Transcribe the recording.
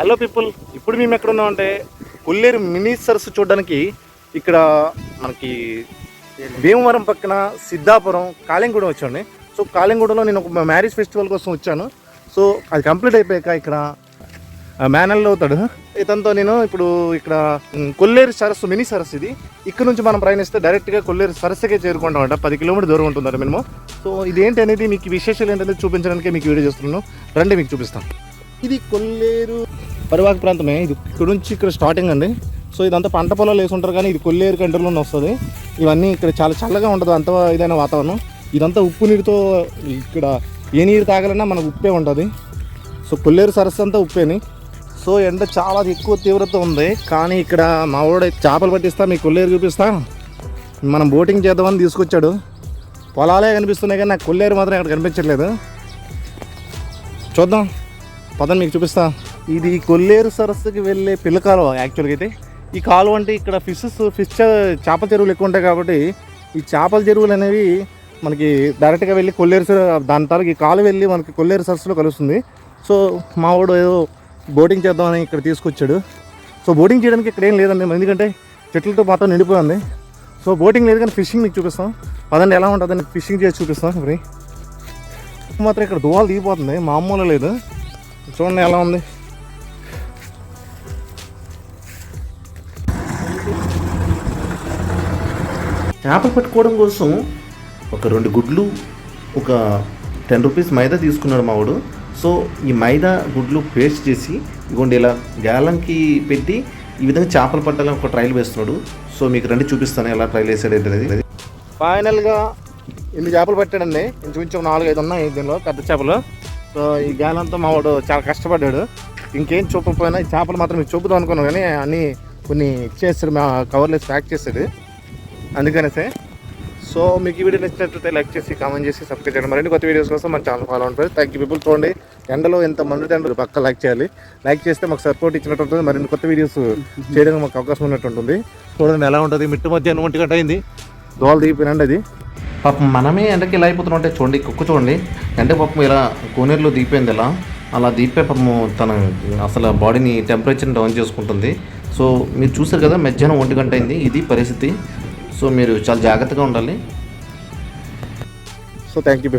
Hello people ఇప్పుడు మేము ఎక్కడ ఉన్నామంటే కొల్లేరు మినీ సరస్సు చూడడానికి ఇక్కడ మనకి భీమవరం పక్కన సిద్ధాపురం కాళింగూడెం వచ్చాండి సో కాళింగూడెంలో నేను ఒక మ్యారేజ్ ఫెస్టివల్ కోసం వచ్చాను. సో అది కంప్లీట్ అయిపోయాక ఇక్కడ మేనల్లో అవుతాడు. ఇతనితో నేను ఇప్పుడు ఇక్కడ కొల్లేరు సరస్సు మినీ సరస్సు ఇది. ఇక్కడ నుంచి మనం ప్రయాణిస్తే డైరెక్ట్గా కొల్లేరు సరస్సుకే చేరుకుంటామంట. పది కిలోమీటర్ దూరం ఉంటుందంట మేము సో ఇదేంటి అనేది మీకు విశేషాలు ఏంటనేది చూపించడానికి మీకు వీడియో చేస్తున్నాను. రండి మీకు చూపిస్తాను. ఇది కొల్లేరు పరివాహక ప్రాంతమే. ఇది ఇక్కడ నుంచి ఇక్కడ స్టార్టింగ్ అండి. సో ఇదంతా పంట పొలాలు వేసి ఉంటారు కానీ ఇది కొల్లేరు కంట్రీలోనే వస్తుంది. ఇవన్నీ ఇక్కడ చాలా చల్లగా ఉంటుంది అంత ఇదైన వాతావరణం. ఇదంతా ఉప్పు నీరుతో ఇక్కడ ఏ నీరు తాగాలన్నా మనకు ఉప్పే ఉంటుంది. సో కొల్లేరు సరస్సు అంతా ఉప్పేని సో ఎండ చాలా ఎక్కువ తీవ్రత ఉంది. కానీ ఇక్కడ మా వాడు చేపలు పట్టిస్తా మీకు కొల్లేరు చూపిస్తా. మనం బోటింగ్ చేద్దామని తీసుకొచ్చాడు. పొలాలే కనిపిస్తున్నాయి కానీ నాకు కొల్లేరు మాత్రం ఇక్కడ కనిపించట్లేదు. చూద్దాం. పదండి మీకు చూపిస్తాను ఇది కొల్లేరు సరస్సుకి వెళ్ళే పిల్లకాలువ యాక్చువల్గా అయితే. ఈ కాలువ అంటే ఇక్కడ ఫిషెస్ ఫిష్ చేపల చెరువులు ఎక్కువ ఉంటాయి కాబట్టి ఈ చేపల చెరువులు అనేవి మనకి డైరెక్ట్గా వెళ్ళి కొల్లేరు దాని తాలూకు ఈ వెళ్ళి మనకి కొల్లేరు సరస్సులో కలుస్తుంది. సో మా వాడు ఏదో బోటింగ్ చేద్దామని ఇక్కడ తీసుకొచ్చాడు. సో బోటింగ్ చేయడానికి ఇక్కడ ఏం లేదండి. ఎందుకంటే చెట్లతో మాత్రం నిండిపోయింది. సో బోటింగ్ లేదు కానీ ఫిషింగ్ మీకు చూపిస్తాం. పదండి ఎలా ఉంటుందని ఫిషింగ్ చేసి చూపిస్తాం ఇప్పుడు మాత్రం ఇక్కడ దువాలు దిగిపోతుంది. మామూలు లేదు. చూడండి ఎలా ఉంది. చేపలు పట్టుకోవడం కోసం ఒక రెండు గుడ్లు ఒక టెన్ రూపీస్ మైదా తీసుకున్నాడు మావాడు సో ఈ మైదా గుడ్లు పేస్ట్ చేసి ఇగోండి ఇలా గ్యాలంకి పెట్టి ఈ విధంగా చేపలు పట్టాలని ఒక ట్రైల్ వేస్తున్నాడు. సో మీకు రండి చూపిస్తాను ఎలా ట్రైల్ వేసాడు ఏంటనేది ఫైనల్గా ఎన్ని చేపలు పట్టాడండి. ఇంచుమించు నాలుగు ఐదు ఉన్నాయి దీనిలో. పెద్ద చేపలు. సో ఈ గాలంతా మా వాడు చాలా కష్టపడ్డాడు. ఇంకేం చూపకపోయినా ఈ చేపలు మాత్రం మీకు చూపుదాం అనుకున్నాం కానీ అన్నీ కొన్ని ఇచ్చేస్తాడు మా కవర్లో ప్యాక్ చేసాడు. అందుకనేసే సో మీకు ఈ వీడియో నచ్చినట్లయితే లైక్ చేసి కామెంట్ చేసి సబ్స్క్రైబ్ చేయండి. మరిన్ని కొత్త వీడియోస్ కోసం మన ఛానల్ ఫాలో ఉంటుంది థ్యాంక్ యూ పీపుల్ చూడండి ఎండలో ఎంత మంది ఎండలు పక్క లైక్ చేయాలి. లైక్ చేస్తే మాకు సపోర్ట్ ఇచ్చినట్టు ఉంటుంది. మరిన్ని కొత్త వీడియోస్ చేయడానికి మాకు అవకాశం ఉన్నట్టు ఉంటుంది. చూడండి ఎలా ఉంటుంది. మిట్టు మధ్యాహ్నం ఒంటి గంట అయింది. దోవలు దిగిపోయినండి అది. పాపం మనమే ఎండకి ఇలా అయిపోతున్నాం అంటే చూడండి కుక్క చూడండి. ఎండ పాపం ఇలా కోనేరులో దిగిపోయింది ఇలా. అలా దిగిపోయి పాపము తన అసలు బాడీని టెంపరేచర్ని డౌన్ చేసుకుంటుంది. సో మీరు చూసారు కదా మధ్యాహ్నం ఒంటి గంట అయింది. ఇది పరిస్థితి. సో మీరు చాలా జాగ్రత్తగా ఉండాలి. So thank you